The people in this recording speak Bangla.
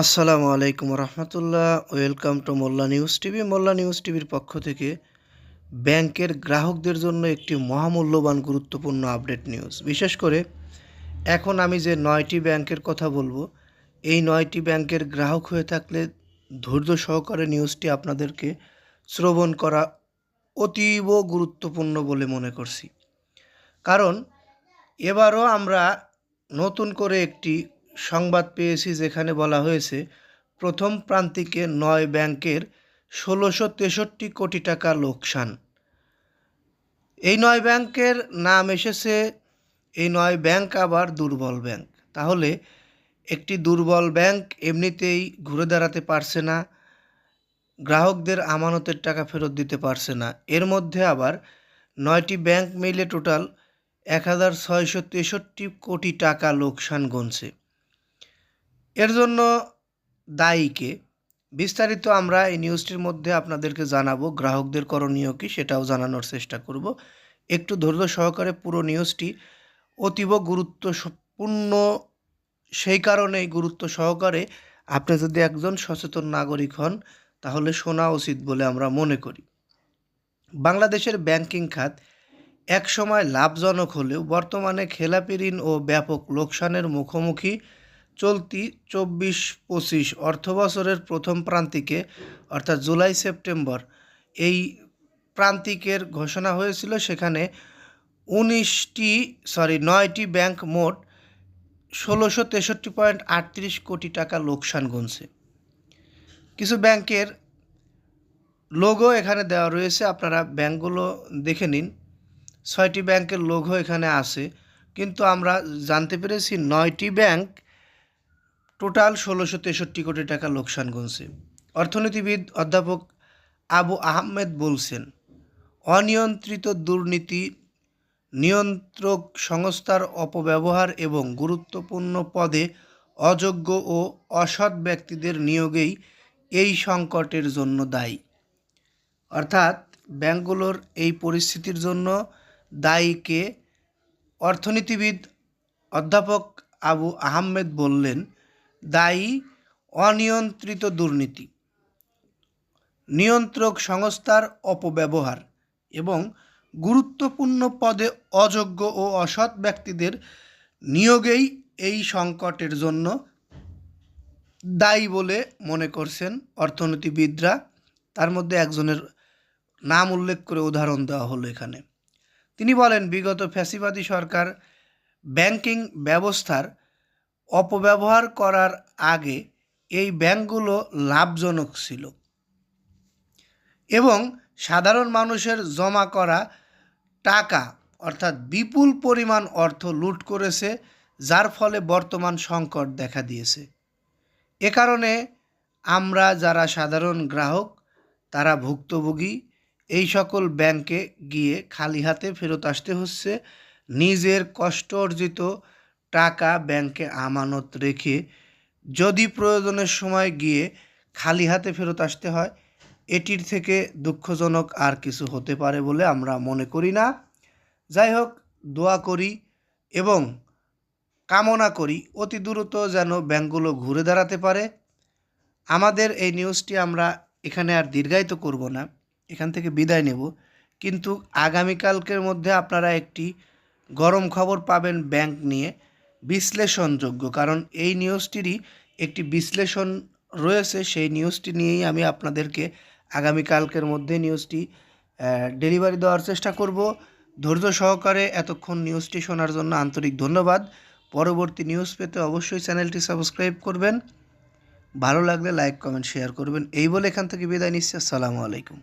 আসসালামু আলাইকুম রহমতুল্লাহ। Welcome to Mollah news TV. Mollah news টিভির পক্ষ থেকে ব্যাংকের গ্রাহকদের জন্য একটি মহামূল্যবান গুরুত্বপূর্ণ আপডেট নিউজ। বিশেষ করে এখন আমি যে নয়টি ব্যাংকের কথা বলব, এই নয়টি ব্যাংকের গ্রাহক হয়ে থাকলে ধৈর্য সহকারে নিউজটি আপনাদেরকে শ্রবণ করা অতীব গুরুত্বপূর্ণ বলে মনে করছি। কারণ এবারও আমরা নতুন করে একটি সংবাদ পেয়েছি যেখানে বলা হয়েছে, প্রথম প্রান্তিকে নয় ব্যাংকের ষোলোশো তেষট্টি কোটি টাকা লোকসান। এই নয় ব্যাংকের নাম এসেছে, এই নয় ব্যাংক আবার দুর্বল ব্যাংক। তাহলে একটি দুর্বল ব্যাংক এমনিতেই ঘুরে দাঁড়াতে পারছে না, গ্রাহকদের আমানতের টাকা ফেরত দিতে পারছে না। এর মধ্যে আবার নয়টি ব্যাংক মিলে টোটাল এক হাজার ছয়শো তেষট্টি কোটি টাকা লোকসান গুনছে এর জন্য দায়ীকে বিস্তারিত আমরা এই নিউজটির মধ্যে আপনাদেরকে জানাব, গ্রাহকদের করণীয় কী সেটাও জানানোর চেষ্টা করব। একটু ধৈর্য সহকারে পুরো নিউজটি অতীব গুরুত্বপূর্ণ সেই কারণেই গুরুত্ব সহকারে আপনি যদি একজন সচেতন নাগরিক হন, তাহলে শোনা উচিত বলে আমরা মনে করি। বাংলাদেশের ব্যাংকিং খাত একসময় লাভজনক হলেও বর্তমানে খেলাপি ঋণ ও ব্যাপক লোকসানের মুখোমুখি চলতি চব্বিশ পঁচিশ অর্থবছরের প্রথম প্রান্তিকে, অর্থাৎ জুলাই সেপ্টেম্বর, এই প্রান্তিকের ঘোষণা হয়েছিল সেখানে উনিশটি, সরি, নয়টি ব্যাংক মোট ষোলোশো তেষট্টি পয়েন্ট আটত্রিশ কোটি টাকা লোকসান গুনছে। কিছু ব্যাংকের লোগো এখানে দেওয়া রয়েছে, আপনারা ব্যাংকগুলো দেখে নিন। ছয়টি ব্যাংকের লোগো এখানে আছে, কিন্তু আমরা জানতে পেরেছি নয়টি ব্যাংক টোটাল ষোলোশো তেষট্টি কোটি টাকা লোকসান গুনছে। অর্থনীতিবিদ অধ্যাপক আবু আহমেদ বলছেন, অনিয়ন্ত্রিত দুর্নীতি, নিয়ন্ত্রক সংস্থার অপব্যবহার এবং গুরুত্বপূর্ণ পদে অযোগ্য ও অসৎ ব্যক্তিদের নিয়োগেই এই সংকটের জন্য দায়ী। অর্থাৎ ব্যাংকগুলোর এই পরিস্থিতির জন্য দায়ীকে অর্থনীতিবিদ অধ্যাপক আবু আহমেদ বললেন দায়ী, অনিয়ন্ত্রিত দুর্নীতি, নিয়ন্ত্রক সংস্থার অপব্যবহার এবং গুরুত্বপূর্ণ পদে অযোগ্য ও অসৎ ব্যক্তিদের নিয়োগেই এই সংকটের জন্য দায়ী বলে মনে করছেন অর্থনীতিবিদরা। তার মধ্যে একজনের নাম উল্লেখ করে উদাহরণ দেওয়া হলো এখানে। তিনি বলেন, বিগত ফ্যাসিবাদী সরকার ব্যাংকিং ব্যবস্থার অপব্যবহার করার আগে এই ব্যাংকগুলো লাভজনক ছিল। এবং সাধারণ মানুষের জমা করা টাকা, অর্থাৎ বিপুল পরিমাণ অর্থ লুট করেছে, যার ফলে বর্তমান সংকট দেখা দিয়েছে। এ কারণে আমরা যারা সাধারণ গ্রাহক, তারা ভুক্তভোগী, এই সকল ব্যাংকে গিয়ে খালি হাতে ফেরত আসতে হচ্ছে। নিজের কষ্ট অর্জিত টাকা ব্যাংকে আমানত রেখে যদি প্রয়োজনের সময় গিয়ে খালি হাতে ফেরত আসতে হয়, এটির থেকে দুঃখজনক আর কিছু হতে পারে বলে আমরা মনে করি না। যাই হোক, দোয়া করি এবং কামনা করি অতি দ্রুত যেন ব্যাংকগুলো ঘুরে দাঁড়াতে পারে। আমাদের এই নিউজটি আমরা এখানে আর দীর্ঘায়িত করব না, এখান থেকে বিদায় নেব। কিন্তু আগামীকালকের মধ্যে আপনারা একটি গরম খবর পাবেন ব্যাংক নিয়ে। বিশ্লেষণযোগ্য, কারণ এই নিউজটিরই একটি বিশ্লেষণ রয়েছে। সেই নিউজটি নিয়েই আমি আপনাদেরকে আগামীকালকের মধ্যে নিউজটি ডেলিভারি দেওয়ার চেষ্টা করব। ধৈর্য সহকারে এতক্ষণ নিউজটি শোনার জন্য আন্তরিক ধন্যবাদ। পরবর্তী নিউজ পেতে অবশ্যই চ্যানেলটি সাবস্ক্রাইব করবেন। ভালো লাগলে লাইক, কমেন্ট, শেয়ার করবেন। এই বলে এখান থেকে বিদায় নিচ্ছি। আসসালামু আলাইকুম।